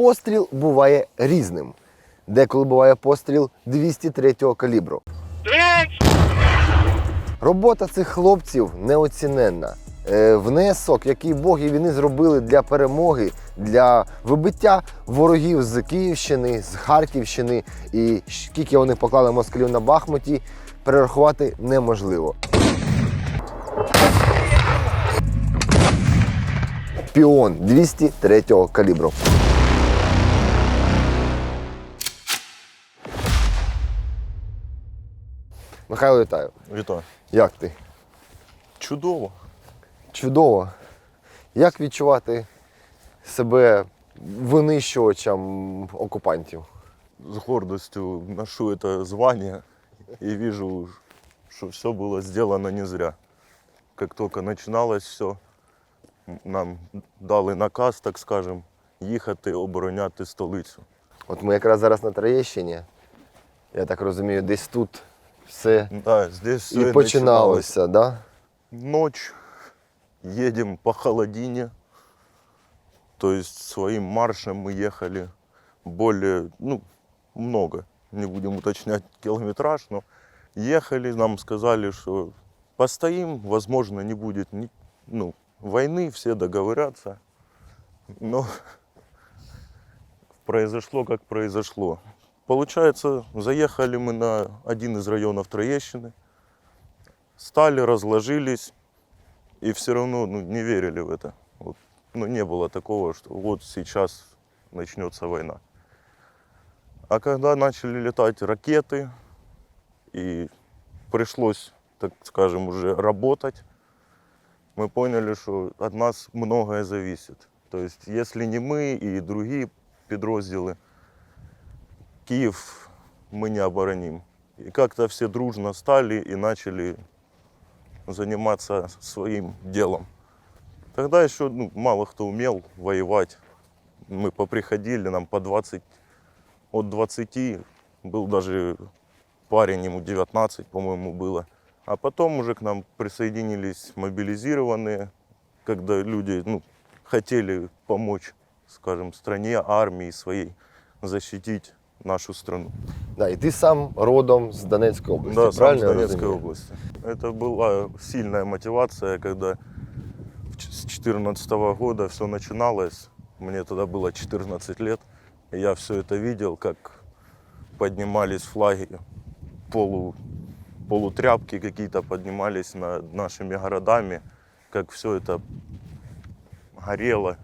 постріл буває різним. Деколи буває постріл 203 калібру. Робота цих хлопців неоціненна. Е, Внесок, який боги війни зробили для перемоги, для вибиття ворогів з Київщини, з Харківщини, і скільки вони поклали москалів на Бахмуті, перерахувати неможливо. Піон 203 калібру. Михайло, вітаю. Вітаю. Як ти? Чудово. Чудово. Як відчувати себе винищувачем окупантів? С гордостью ношу это звание и вижу, что все было сделано не зря. Как только начиналось все, нам дали наказ, так скажем, їхати обороняти столицю. От ми якраз зараз на Троєщині. Я так розумію, десь тут все. Да, здесь все і починалося, да? Ночь, едем по холодине, то есть своим маршем мы ехали более, ну, много, не будем уточнять километраж, но ехали, нам сказали, что постоим, возможно, не будет ни- ну, войны, все договорятся, но произошло, как произошло. Получается, заехали мы на один из районов Троещины, стали, разложились, и все равно ну, не верили в это. Вот, ну, не было такого, что вот сейчас начнется война. А когда начали летать ракеты, и пришлось, так скажем, уже работать, мы поняли, что от нас многое зависит. То есть, если не мы и другие подрозділы, Киев мы не обороним. И как-то все дружно стали и начали заниматься своим делом. Тогда еще ну, мало кто умел воевать. Мы поприходили, нам по 20, от 20 был даже парень, ему 19, по-моему, было. А потом уже к нам присоединились мобилизированные, когда люди ну, хотели помочь, скажем, стране, армии своей защитить нашу страну. Да, і ти сам родом з Донецької області, Да, сам правильно? с я Донецкой розумію? области. Это была сильная мотивация, когда в ч- с 2014 года все начиналось. Мне тогда было 14 лет. И я все это видел, как поднимались флаги, полу, полутряпки какие-то поднимались над нашими городами, как все это горело.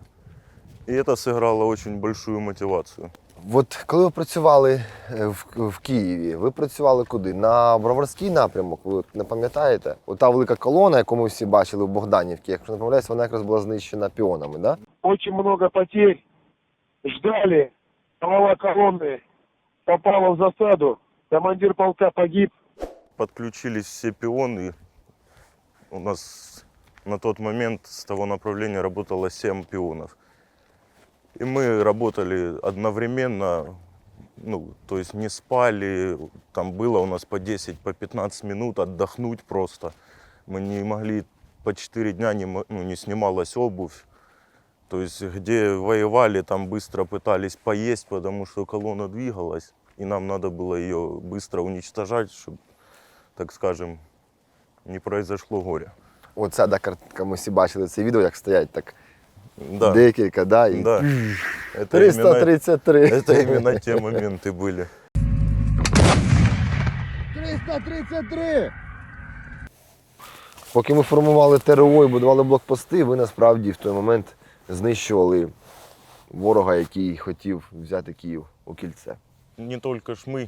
И это сыграло очень большую мотивацию. От коли ви працювали е, в, в Києві, ви працювали куди? На Броварський напрямок, ви от не пам'ятаєте? Ота велика колона, яку ми всі бачили в Богданівці, якщо не помиляюсь, вона якраз була знищена піонами, да? очень много потерь. Ждали, голова колонны попала в засаду. Командир полка погиб. подключились все пионы. У нас на тот момент с того направления работало 7 пионов. И мы работали одновременно, ну, то есть не спали, там было у нас по 10, по 15 минут отдохнуть просто. Мы не могли, по 4 дня не, ну, не снималась обувь. То есть где воевали, там быстро пытались поесть, потому что колонна двигалась, и нам надо было ее быстро уничтожать, чтобы так скажем, не произошло горя. Да, картинка, ми всі бачили це відео, як стоять так Да, декілька, да, і да. Это именно, 333. это именно те моменты были. 333! Поки ми формували ТРО і будували блокпости, ви насправді в той момент знищували ворога, який хотів взяти Київ у кільце. Не только ж мы,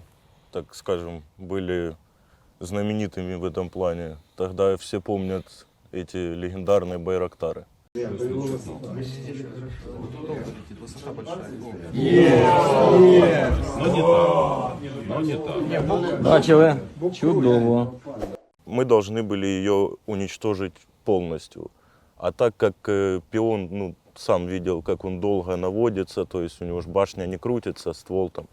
так скажем, были знаменитыми в этом Плане. Тогда все помнят эти легендарные байрактары. Бачили? Чудово. Мы должны были ее уничтожить полностью. А так как э, пион, ну, сам видел, как он долго наводится, то есть у него же башня не крутится, ствол там.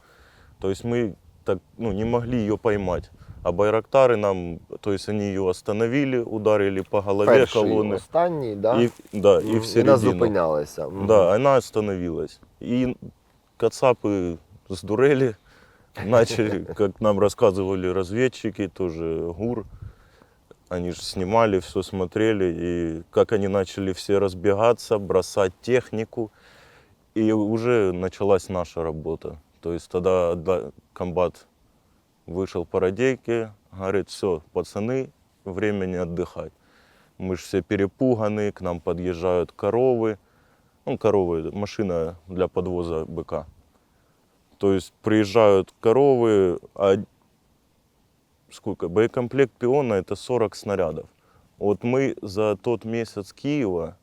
То есть мы так, ну, не могли ее поймать. А байрактары нам, то есть они ее остановили, ударили по голове Перший, колонны. останній, да? И, да, и в середину. зупинялися. Мгм. Да, она остановилась. И кацапы сдурели, начали, как нам рассказывали разведчики, тоже ГУР, они же снимали, все смотрели, и как они начали все разбегаться, бросать технику, и уже началась наша работа. То есть тогда комбат вышел по радейке, говорит, все, пацаны, времени отдыхать. Мы же все перепуганы, к нам подъезжают коровы. Ну, коровы, машина для подвоза быка. То есть приезжают коровы, а сколько? Боекомплект пиона это 40 снарядов. Вот мы за тот месяц Киева,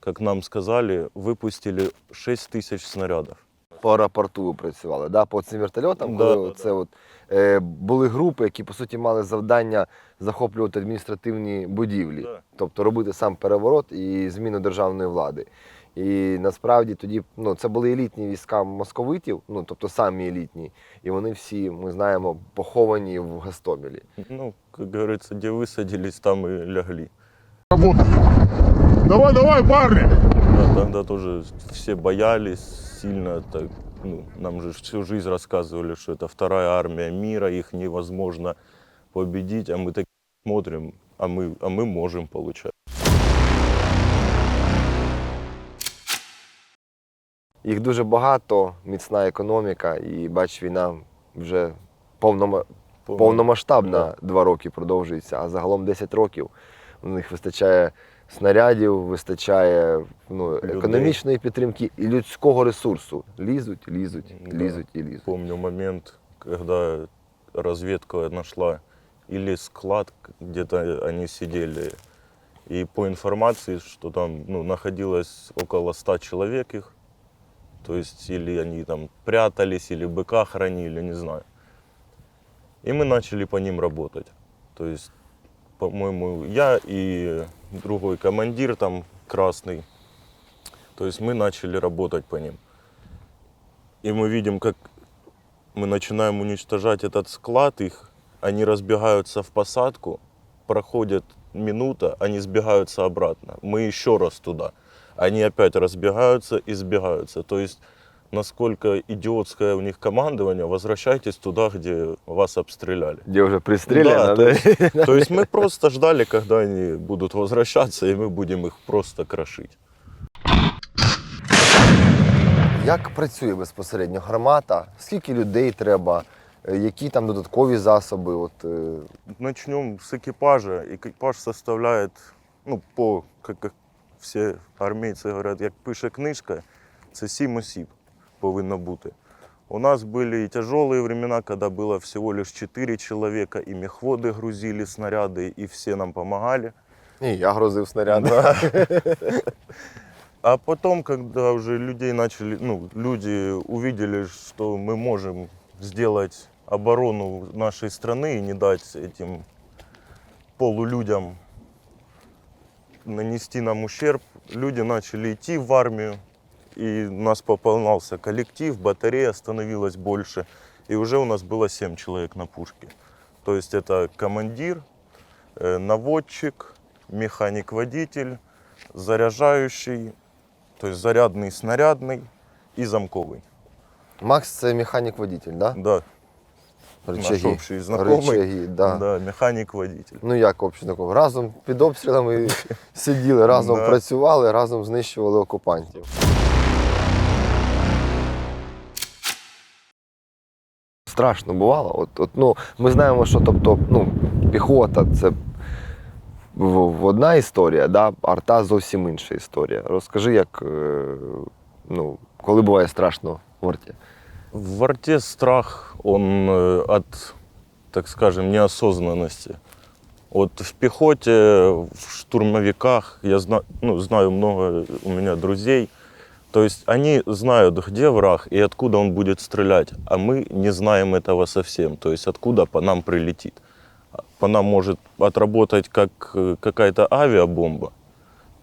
как нам сказали, выпустили 6 тысяч снарядов. По аеропорту ви працювали, да? по цим вертольотам, Да, коли да, це от, е, були групи, які по суті мали завдання захоплювати адміністративні будівлі, Да. тобто робити сам переворот і зміну державної влади. І насправді тоді ну, це були елітні війська московитів, ну тобто самі елітні, і вони всі, ми знаємо, поховані в Гастомелі. Ну, как говорится, где высадились, там и лягли. Давай, давай, парни! Да, тогда тоже все боялись сильно. Так, ну, нам же всю жизнь рассказывали, что это вторая армия мира, их невозможно победить, а мы так смотрим, а мы, а мы можем получать. Їх дуже багато, міцна економіка, і бач, війна вже повнома... повномасштабна два роки продовжується, а загалом 10 років. У них вистачає снарядів, вистачає ну, економічної підтримки і людського ресурсу. Лізуть, лізуть, Да. лізуть і лізуть. Помню момент, когда разведка нашла или склад, где-то они сидели, и по информации, что там ну, находилось около 100 человек их, то есть или они там прятались, или быка хранили, не знаю. И мы начали по ним работать. То есть, по-моему, я и другой командир там красный, то есть мы начали работать по ним. И мы видим, как мы начинаем уничтожать этот склад их, они разбегаются в посадку, проходит минута, они сбегаются обратно. Мы еще раз туда. Они опять разбегаются и сбегаются. То есть насколько идиотское у них командование, возвращайтесь туда, где вас обстреляли. Де вже пристріляно, Да, да? то, есть, то есть мы просто ждали, когда они будут возвращаться, и мы будем их просто крошить. Як працює безпосередньо гармата? Скільки людей треба? Е, Які там додаткові засоби? От, е, Начнем с экипажа. Экипаж составляет, ну, по, как, как всі армійці говорять, як пише книжка, це сім осіб Повинно бути. У нас были и тяжелые времена, когда было всего лишь 4 человека, и мехводы грузили снаряды, и все нам помогали. і я грозив снаряди. А потом, когда уже людей начали, ну, люди увидели, что мы можем сделать оборону нашей страны и не дать этим полулюдям нанести нам ущерб, люди начали идти в армию, и у нас пополнялся коллектив, батарея становилась больше, и уже у нас было 7 человек на пушке. То есть это командир, э, наводчик, механик-водитель, заряжающий, то есть зарядный, снарядный и замковый. Макс це механік-водитель, да? Да, Рычаги. наш общий знакомый. Рычаги, да. да механик-водитель. Ну як общий знакомий? Разом під обстрілами сиділи, разом Да. працювали, разом знищували окупантів. Страшно бувало. От, от, ну, ми знаємо, що тобто, ну, піхота це одна історія, да? арта зовсім інша історія. Розкажи, як е, ну, коли буває страшно в арті? В арте страх, он э, от, так скажем, неосознанности. Вот в пехоте, в штурмовиках, я зна, ну, знаю много у меня друзей, то есть они знают, где враг и откуда он будет стрелять, а мы не знаем этого совсем, то есть откуда по нам прилетит. По нам может отработать как э, какая-то авиабомба,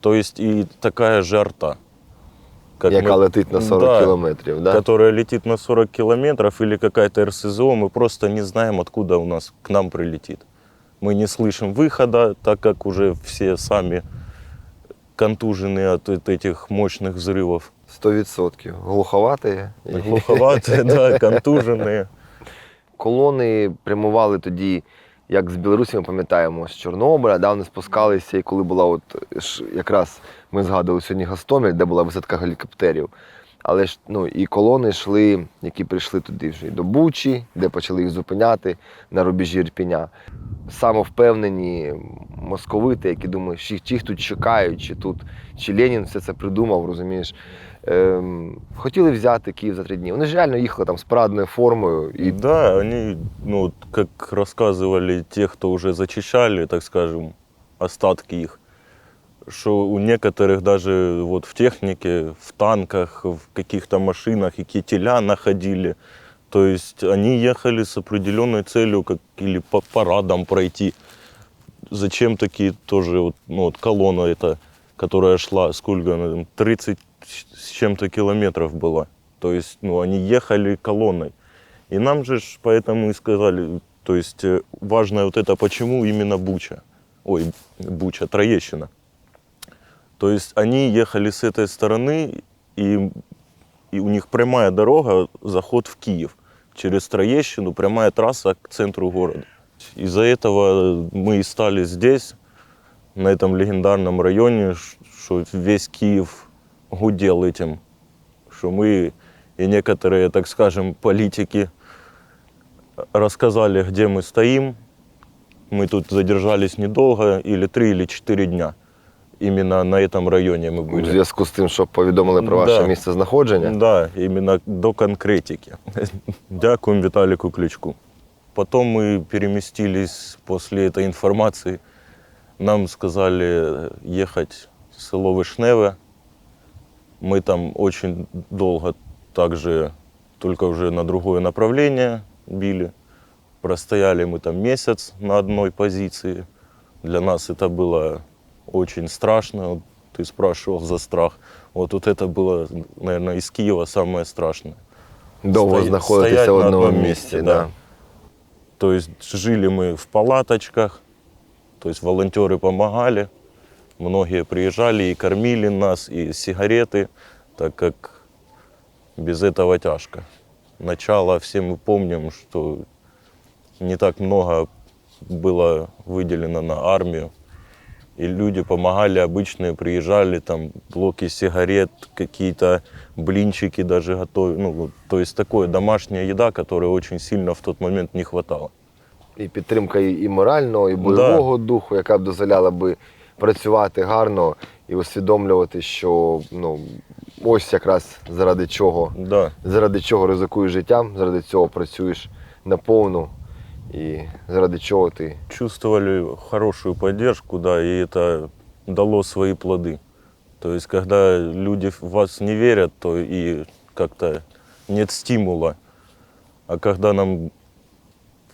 то есть и такая же арта. как Яка мы- летить на 40 Да, кілометрів, да? которая летит на 40 километров, или какая-то РСЗО, мы просто не знаем, откуда у нас к нам прилетит. Мы не слышим выхода, так как уже все сами контужены от этих мощных взрывов. 100%. Глуховате. Глуховатые, да, контуженные. Колони прямували тоді, як з Білорусі, ми пам'ятаємо, з Чорнобиля, да, вони спускалися, і коли була от якраз ми згадували сьогодні Гастомель, де була висадка гелікоптерів. Але ж ну, і колони йшли, які прийшли туди вже і до Бучі, де почали їх зупиняти на рубежі Ірпіня. Самовпевнені московити, які думають, чи їх тут чекають, чи тут, чи Ленін все це придумав, розумієш. Ем, хотіли взяти Київ за три дні. Вони ж реально їхали там з парадною формою і И да, они, ну, вот как рассказывали те, кто уже зачищали, так скажем, остатки их, что у некоторых даже вот в технике, в танках, в каких-то машинах и кителя находили. То есть они ехали с определенной целью, как или по парадам пройти. Зачем такие тоже вот, ну, вот колонна эта, которая шла, сколько она там, 30 с чем-то километров была. То есть, ну, они ехали колонной. И нам же поэтому и сказали, то есть э, важно вот это, почему именно Буча, ой, Буча, Троещина. То есть они ехали с этой стороны, и, и у них прямая дорога, заход в Киев. Через Троещину прямая трасса к центру города. Из-за этого мы и стали здесь, на этом легендарном районе, что весь Киев гудел этим, что мы и некоторые, так скажем, политики рассказали, где мы стоим. Мы тут задержались недолго, или три, или четыре дня. Именно на этом районе мы у были. зв'язку з тим, щоб повідомили про ваше Да. місце знаходження. Да, именно до конкретики. Дякуем Виталику Ключку. Потом мы переместились после этой информации. Нам сказали ехать в село Вишневе. Мы там очень долго также, только уже на другое направление били. Простояли мы там месяц на одной позиции. Для нас это было очень страшно. Ты спрашивал за страх. Вот, вот это было, наверное, из Киева самое страшное. Довго Стоя- знаходитися в одному місці. месте, да. да. То есть жили мы в палаточках, то есть волонтеры помогали, многие приезжали и кормили нас, и сигареты, так как без этого тяжко. Начало все мы помним, что не так много было выделено на армию. И люди помогали, обычные приезжали, там блоки сигарет, какие-то блинчики даже готовили. Ну, вот, то есть такое домашняя еда, которой очень сильно в тот момент не хватало. І підтримка і і морального, і бойового духу, яка б дозволяла би працювати гарно і усвідомлювати, що ну, ось якраз заради чого, Да, заради чого ризикуєш життям, заради цього працюєш наповну і заради чого ти чувствовали хорошую поддержку, да, и это дало свои плоды. То есть, когда люди в вас не верят, то и как-то нет стимула. А когда нам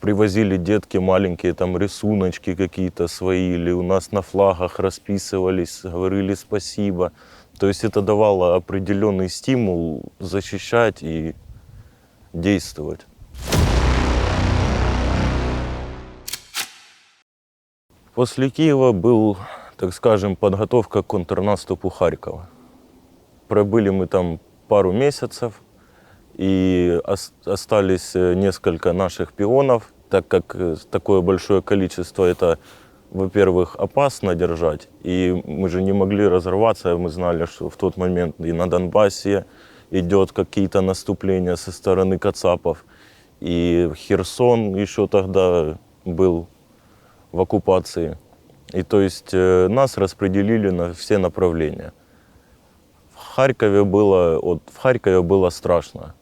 привозили детки маленькие, там рисуночки какие-то свои, или у нас на флагах расписывались, говорили спасибо. То есть это давало определенный стимул защищать и действовать. После Киева был, так скажем, подготовка к контрнаступу Харькова. Пробыли мы там пару месяцев, и ос- остались э, несколько наших пионов, так как э, такое большое количество это, во-первых, опасно держать, и мы же не могли разорваться, мы знали, что в тот момент и на Донбассе идет какие-то наступления со стороны Кацапов, и Херсон еще тогда был в оккупации. И то есть э, нас распределили на все направления. В Харькове было, вот в Харькове было страшно,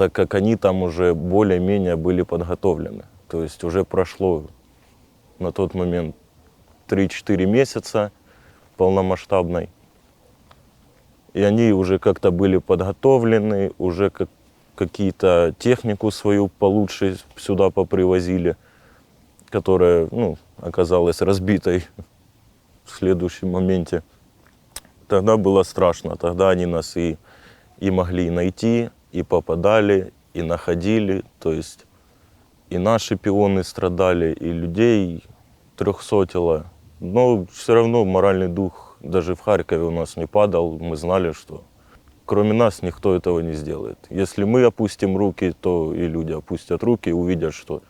так как они там уже более-менее были подготовлены. То есть уже прошло на тот момент 3-4 месяца полномасштабной. И они уже как-то были подготовлены, уже как, какие-то технику свою получше сюда попривозили которая ну, оказалась разбитой в следующем моменте. Тогда было страшно. Тогда они нас и, и могли найти, и попадали, и находили. То есть и наши пионы страдали, и людей трехсотило. Но все равно моральный дух даже в Харькове у нас не падал. Мы знали, что кроме нас никто этого не сделает. Если мы опустим руки, то и люди опустят руки и увидят, что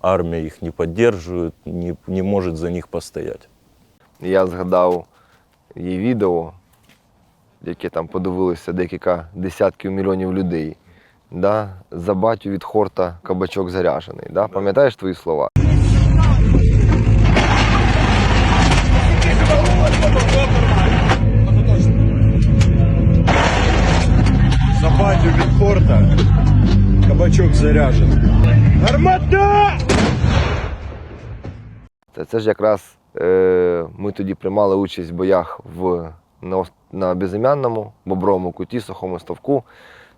армия их не поддерживает, не, не может за них постоять. І Я згадав її відео, яке там подивилося декілька десятків мільйонів людей. Да? За батю від хорта кабачок заряжений. Да? Пам'ятаєш твої слова? За батю від хорта кабачок заряжений. Гармата! Це, це ж якраз е, ми тоді приймали участь в боях в, на, на Безім'янному, Бобровому куті, Сухому Ставку.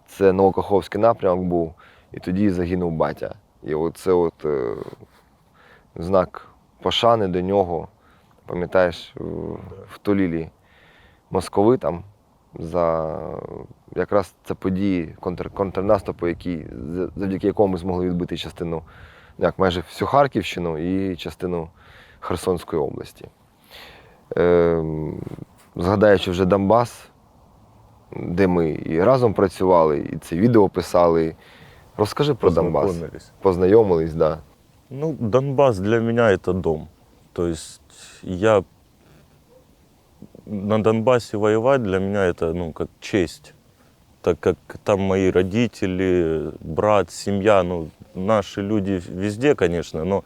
Це Новокаховський напрямок був, і тоді загинув батя. І оце от е, знак пошани до нього, пам'ятаєш, в, Толілі московитам за якраз це події контр, контрнаступу, які, завдяки якому ми змогли відбити частину, ну, як майже всю Харківщину і частину Херсонської області. Ем, згадаючи вже Донбас, де ми і разом працювали, і це відео писали. Розкажи про Донбас. Познакомились. Познайомились, так. Да. Ну, Донбасс для меня это дом. То есть я на Донбассе воевать для меня это ну как честь, так как там мои родители, брат, семья, ну наши люди везде, конечно, но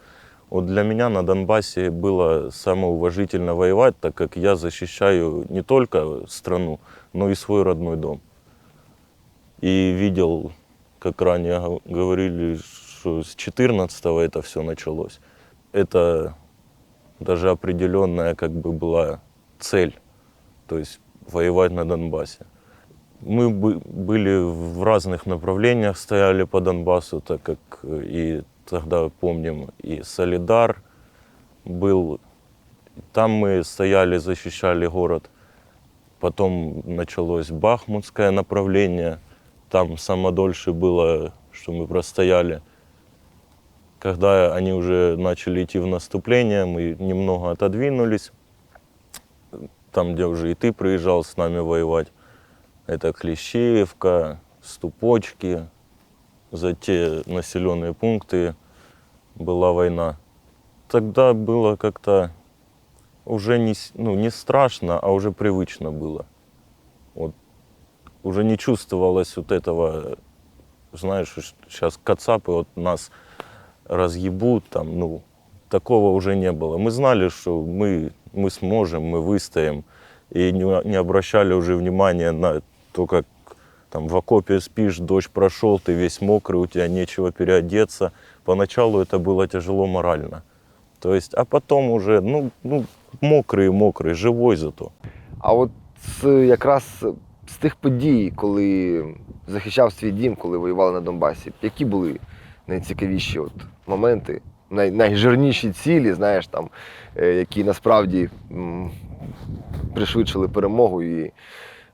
вот для меня на Донбассе было самоуважительно воевать, так как я защищаю не только страну, но и свой родной дом. И видел, как ранее гов- говорили, что с 14 это все началось. Это даже определенная как бы была цель, то есть воевать на Донбассе. Мы бы- были в разных направлениях, стояли по Донбассу, так как э, и тогда помним, и Солидар был. Там мы стояли, защищали город. Потом началось Бахмутское направление. Там самое дольше было, что мы простояли. Когда они уже начали идти в наступление, мы немного отодвинулись. Там, где уже и ты приезжал с нами воевать. Это Клещеевка, Ступочки. За те населенные пункты была война. Тогда было как-то уже не, ну, не страшно, а уже привычно было. Вот уже не чувствовалось вот этого, знаешь, сейчас кацапы вот нас разъебут, там, ну, такого уже не было. Мы знали, что мы, мы сможем, мы выстоим, и не, не обращали уже внимания на то, как там в окопе спишь, дождь прошел, ты весь мокрый, у тебя нечего переодеться. Поначалу это было тяжело морально. То есть, а потом уже, ну, ну мокрый, мокрый, живой зато. А от з, якраз з тих подій, коли захищав свій дім, коли воювали на Донбасі, які були найцікавіші от моменти, най, найжирніші цілі, знаєш, там, е, які насправді м, пришвидшили перемогу і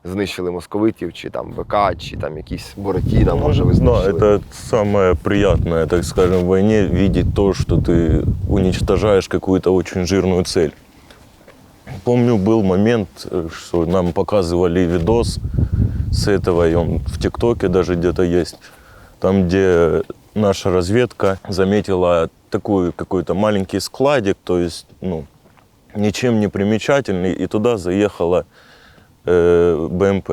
знищили московитів, чи там ВК, чи там якісь Буратіна, може, ви Да, знищили. это самое приятное, так скажем, в войне видеть то, что ты уничтожаешь какую-то очень жирную цель. Помню, был момент, э, что нам показывали видос с этого, и он в ТикТоке даже где-то есть, там, где наша разведка заметила такой какой-то маленький складик, то есть, ну, ничем не примечательный, и туда заехала э, БМП.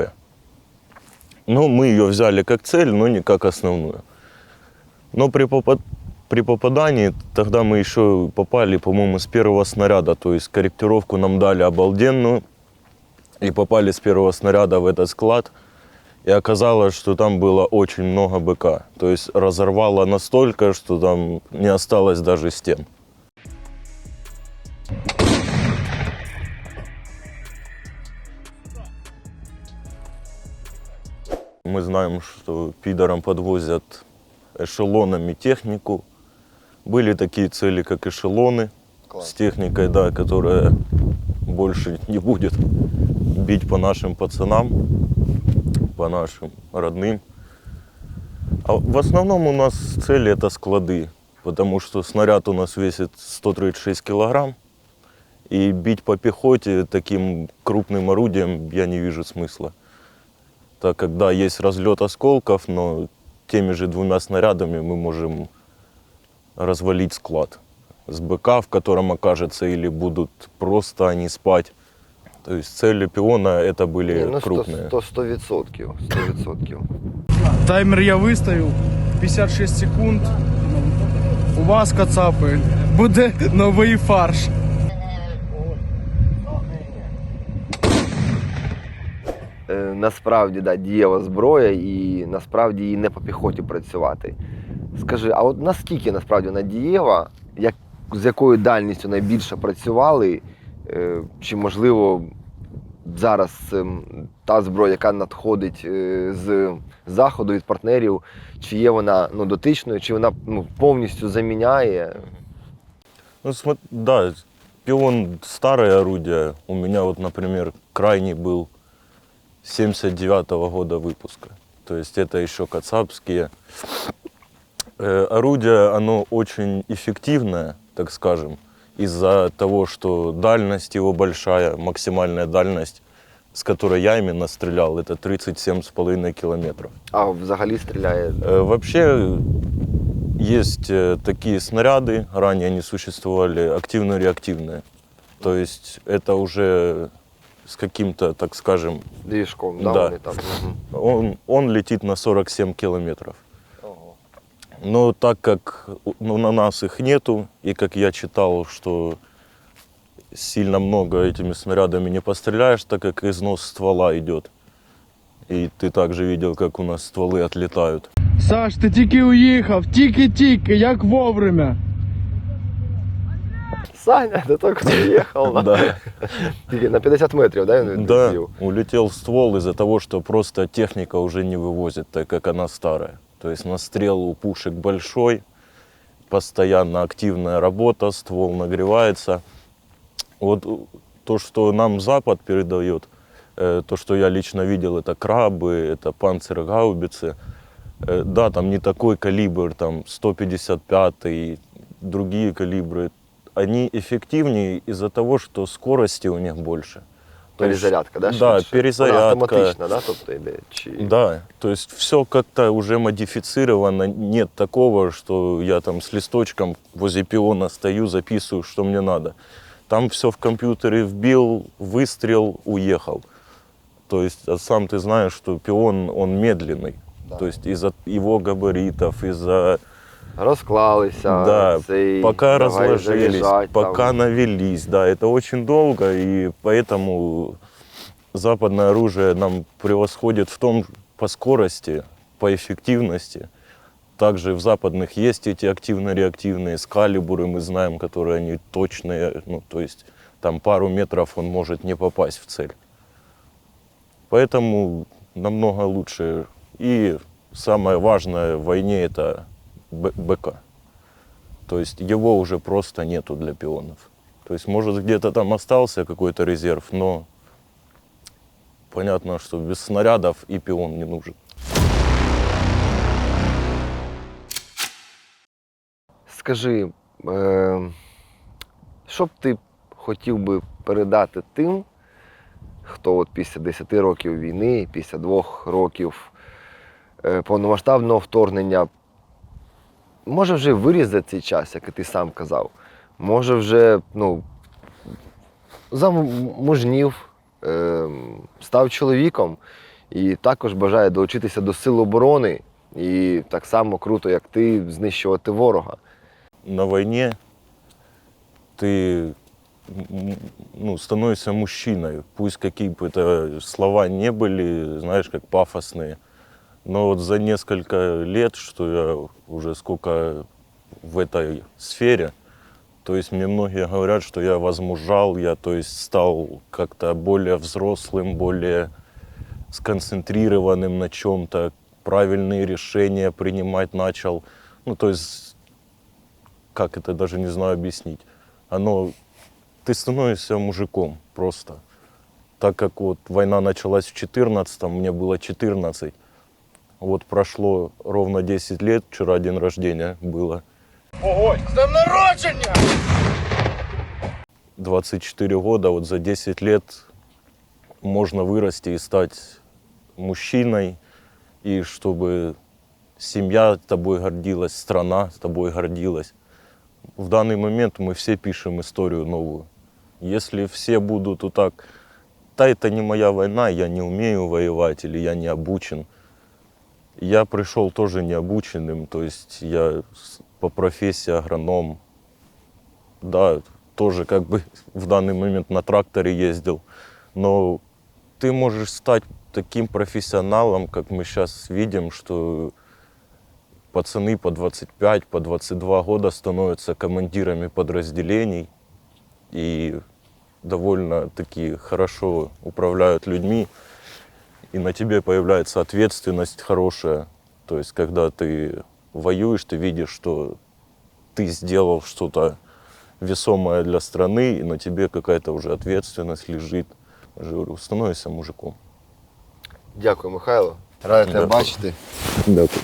Ну, мы ее взяли как цель, но не как основную. Но при, попад- при попадании, тогда мы еще попали, по-моему, с первого снаряда, то есть корректировку нам дали обалденную, и попали с первого снаряда в этот склад, и оказалось, что там было очень много БК. То есть разорвало настолько, что там не осталось даже стен. Мы знаем, что пидорам подвозят эшелонами технику. Были такие цели, как эшелоны с техникой, да, которая больше не будет бить по нашим пацанам, по нашим родным. А в основном у нас цели это склады, потому что снаряд у нас весит 136 килограмм, и бить по пехоте таким крупным орудием я не вижу смысла. Это когда есть разлет осколков, но теми же двумя снарядами мы можем развалить склад. С БК, в котором окажется, или будут просто они спать. То есть цели пиона это были Ні, ну, 100, крупные. 100, 100%. 100%. Таймер я виставив 56 секунд. У вас, кацапи, буде новий фарш. Насправді да, дієва зброя і насправді їй не по піхоті працювати. Скажи, а от наскільки насправді вона дієва, як, з якою дальністю найбільше працювали, е, чи можливо зараз ем, та зброя, яка надходить е, з заходу від партнерів, чи є вона ну, дотичною, чи вона ну, повністю заміняє? Ну, смо- да, пион старое орудие. У меня вот, например, крайний был 79 года выпуска. То есть это еще кацапские. Э, орудие, оно очень эффективное, так скажем, из-за того, что дальность его большая, максимальная дальность, с которой я именно стрелял, это 37,5 километров. А взагалі стріляє Э, Вообще есть э, такие снаряды, ранее они существовали, активно-реактивные. То есть это уже с каким-то, так скажем, двіжком, да, Да. вони там. Мгм. он, он летит на 47 километров. Но так как ну, на нас их нету, и как я читал, что сильно много этими снарядами не постреляешь, так как износ ствола идет. И ты также видел, как у нас стволы отлетают. Саш, ти тільки уїхав, тільки-тільки, як вовремя. Саня, ти тільки приїхав. Да. Тільки на 50 метрів, да, він Да, відлетів? улетел ствол из-за того, что просто техника уже не вывозит, так как она старая. То есть настрел у пушек большой, постоянно активная работа, ствол нагревается. Вот э, то, что нам Запад передает, э, то, что я лично видел, это крабы, это панцергаубицы. Э, Да, там не такой калибр, там 155 и другие калибры. они эффективнее из-за того, что скорости у них больше. То есть- Перезарядка, да? Да, швидше? перезарядка. Вона автоматична, да, тобто? Чи... Да, то есть все как-то уже модифицировано. Нет такого, что я там с листочком возле пиона стою, записываю, что мне надо. Там все в компьютере вбил, выстрел, уехал. То есть а сам ты знаешь, что пион, он медленный. Да. То есть из-за его габаритов, из-за... Розклалися, Да, цей, пока разложились, пока там. навелись. Да, это очень долго, и поэтому западное оружие нам превосходит в том по скорости, по эффективности. Также в западных есть эти активно-реактивные скалибуры, мы знаем, которые они точные, ну, то есть там пару метров он может не попасть в цель. Поэтому намного лучше. И самое важное в войне это Б- БК. То есть его уже просто нету для пионов. То есть может где-то там остался какой-то резерв, но понятно, что без снарядов и пион не нужен. Скажи, е, що б ти хотів би передати тим, хто от після 10 років війни, після двох років е, повномасштабного вторгнення, може вже виріс за цей час, як і ти сам казав, може вже ну, замужнів, е, став чоловіком і також бажає долучитися до сил оборони і так само круто, як ти, знищувати ворога. На войне ты м, ну, становишься мужчиной. Пусть какие бы это слова не были, знаешь, как пафосные. Но вот за несколько лет, что я уже сколько в этой сфере, то есть мне многие говорят, что я возмужал, я то есть стал как-то более взрослым, более сконцентрированным на чем-то, правильные решения принимать начал. Ну, то есть как это даже не знаю объяснить. Оно, ты становишься мужиком просто. Так как вот война началась в 14 мне было 14. Вот прошло ровно 10 лет, вчера день рождения было. Ого, з днем народження! 24 года, вот за 10 лет можно вырасти и стать мужчиной, и чтобы семья тобой гордилась, страна тобой гордилась. В данный момент мы все пишем историю новую. Если все будут вот так, да это не моя война, я не умею воевать или я не обучен. Я пришел тоже необученным, то есть я по профессии агроном. Да, тоже как бы в данный момент на тракторе ездил. Но ты можешь стать таким профессионалом, как мы сейчас видим, что пацаны по 25, по 22 года становятся командирами подразделений и довольно таки хорошо управляют людьми, и на тебе появляется ответственность хорошая. То есть, когда ты воюешь, ты видишь, что ты сделал что-то весомое для страны, и на тебе какая-то уже ответственность лежит. Я говорю, становишься мужиком. Дякую, Михайло. Радий тебе Дякую. бачити. Дякую.